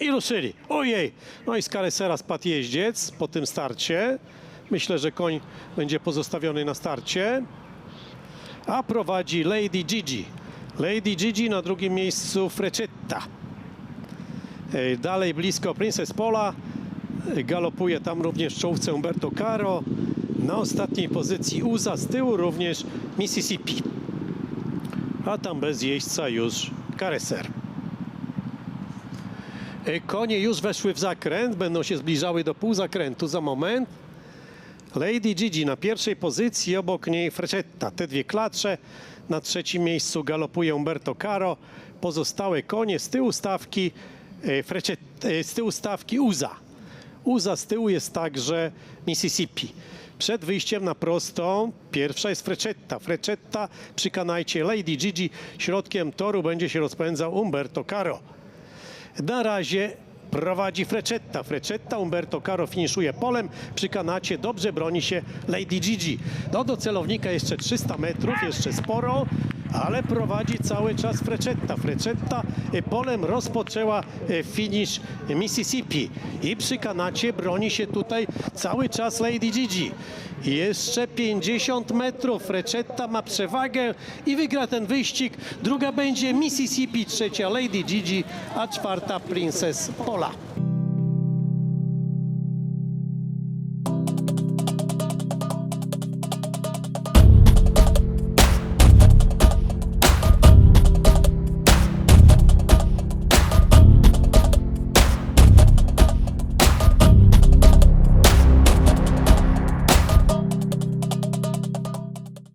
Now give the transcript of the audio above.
I ruszyli. Ojej! No i z Karesera spadł jeździec po tym starcie. Myślę, że koń będzie pozostawiony na starcie. A prowadzi Lady Gigi. Lady Gigi na drugim miejscu Frecetta. Dalej blisko Princess Pola. Galopuje tam również czołówce Umberto Caro. Na ostatniej pozycji Uza, z tyłu również Mississippi. A tam bez jeźdźca już Careser. E, Konie już weszły w zakręt, będą się zbliżały do półzakrętu za moment. Lady Gigi na pierwszej pozycji, obok niej Frecetta. Te dwie klacze. Na trzecim miejscu galopuje Umberto Caro. Pozostałe konie z tyłu stawki e, e, z tyłu stawki Uza. Uza z tyłu jest także Mississippi. Przed wyjściem na prostą pierwsza jest Frecetta. Frecetta przy kanajcie Lady Gigi. Środkiem toru będzie się rozpędzał Umberto Caro. Na razie prowadzi Frecetta. Frecetta, Umberto Caro finiszuje polem. Przy kanacie dobrze broni się Lady Gigi. No do celownika jeszcze 300 metrów, jeszcze sporo, ale prowadzi cały czas Frecetta. Frecetta e, polem rozpoczęła e, finisz Mississippi i przy kanacie broni się tutaj cały czas Lady Gigi. Jeszcze 50 metrów. Frecetta ma przewagę i wygra ten wyścig. Druga będzie Mississippi, trzecia Lady Gigi, a czwarta Princess Pola.